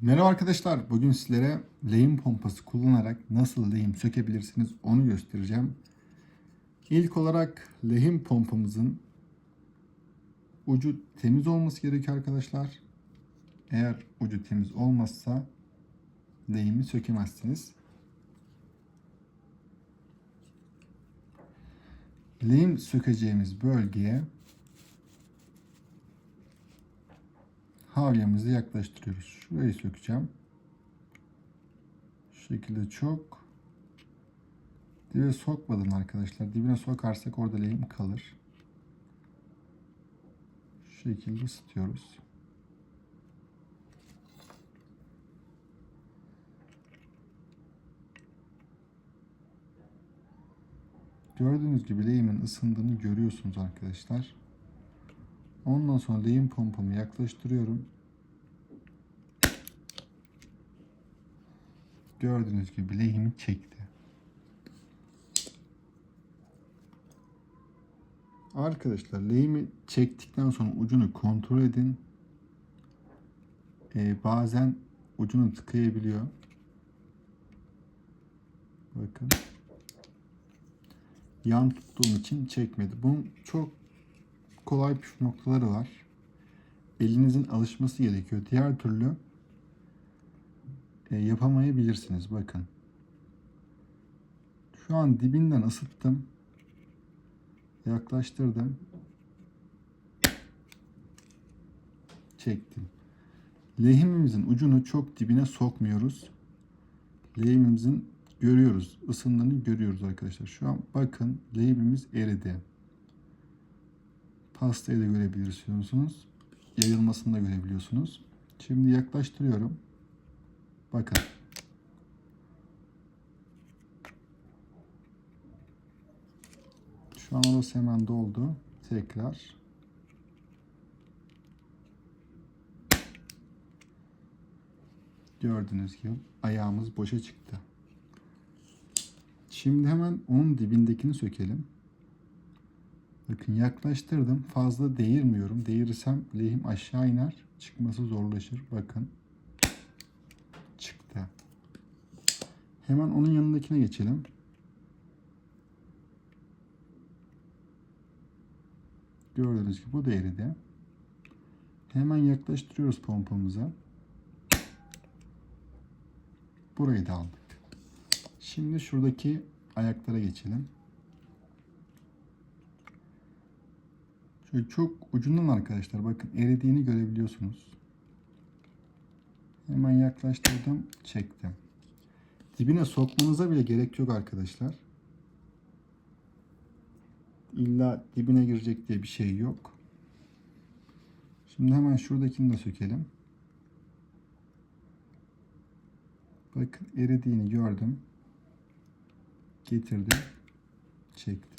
Merhaba arkadaşlar. Bugün sizlere lehim pompası kullanarak nasıl lehim sökebilirsiniz onu göstereceğim. İlk olarak lehim pompamızın ucu temiz olması gerekiyor arkadaşlar. Eğer ucu temiz olmazsa lehimi sökemezsiniz. Lehim sökeceğimiz bölgeye havyamızı yaklaştırıyoruz. Şurayı sökeceğim. Şu şekilde çok dibe sokmadım arkadaşlar. Dibine sokarsak orada lehim kalır. Şu şekilde ısıtıyoruz. Gördüğünüz gibi lehimin ısındığını görüyorsunuz arkadaşlar. Ondan sonra lehim pompamı yaklaştırıyorum. Gördüğünüz gibi lehimi çekti. Arkadaşlar lehimi çektikten sonra ucunu kontrol edin. Ee, bazen ucunu tıkayabiliyor. Bakın. Yan tuttuğum için çekmedi. Bunun çok kolay püf noktaları var. Elinizin alışması gerekiyor. Diğer türlü e, yapamayabilirsiniz. Bakın. Şu an dibinden ısıttım. Yaklaştırdım. Çektim. Lehimimizin ucunu çok dibine sokmuyoruz. Lehimimizin görüyoruz. ısındığını görüyoruz arkadaşlar. Şu an bakın lehimimiz eridi. Pastayı da görebiliyorsunuz. Yayılmasını da görebiliyorsunuz. Şimdi yaklaştırıyorum. Bakın. Şu an orası hemen doldu. Tekrar. Gördüğünüz gibi ayağımız boşa çıktı. Şimdi hemen onun dibindekini sökelim. Bakın yaklaştırdım. Fazla değirmiyorum. Değirirsem lehim aşağı iner. Çıkması zorlaşır. Bakın. Çıktı. Hemen onun yanındakine geçelim. Gördüğünüz gibi bu eridi. Hemen yaklaştırıyoruz pompamıza. Burayı da aldık. Şimdi şuradaki ayaklara geçelim. Şöyle çok ucundan arkadaşlar bakın eridiğini görebiliyorsunuz. Hemen yaklaştırdım, çektim. Dibine sokmanıza bile gerek yok arkadaşlar. İlla dibine girecek diye bir şey yok. Şimdi hemen şuradakini de sökelim. Bakın eridiğini gördüm. Getirdim. Çektim.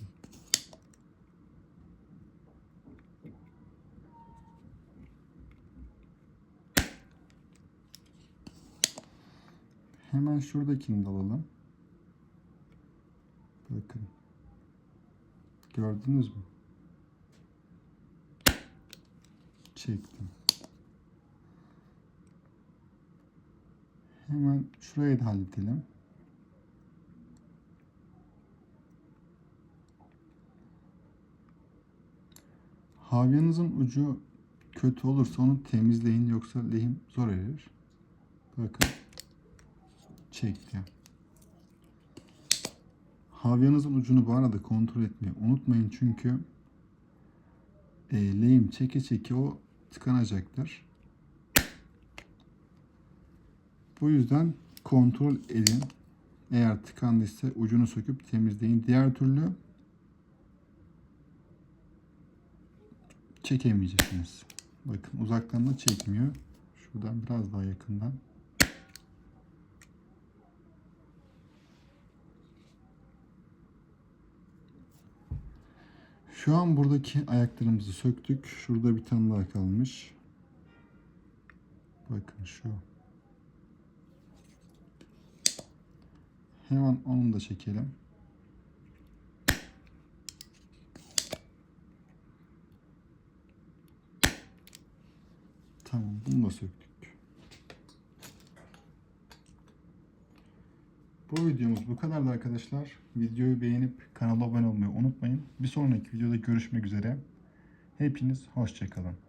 Hemen şuradakini de alalım. Bakın. Gördünüz mü? Çektim. Hemen şurayı da halledelim. Havyanızın ucu kötü olursa onu temizleyin yoksa lehim zor erir. Bakın çekti. Havyanızın ucunu bu arada kontrol etmeyi unutmayın çünkü e, lehim çeke çeke o tıkanacaktır. Bu yüzden kontrol edin. Eğer tıkandıysa ucunu söküp temizleyin. Diğer türlü çekemeyeceksiniz. Bakın uzaktan da çekmiyor. Şuradan biraz daha yakından. Şu an buradaki ayaklarımızı söktük. Şurada bir tane daha kalmış. Bakın şu. Hemen onu da çekelim. Tamam bunu da söktük. Bu videomuz bu kadardı arkadaşlar. Videoyu beğenip kanala abone olmayı unutmayın. Bir sonraki videoda görüşmek üzere. Hepiniz hoşçakalın.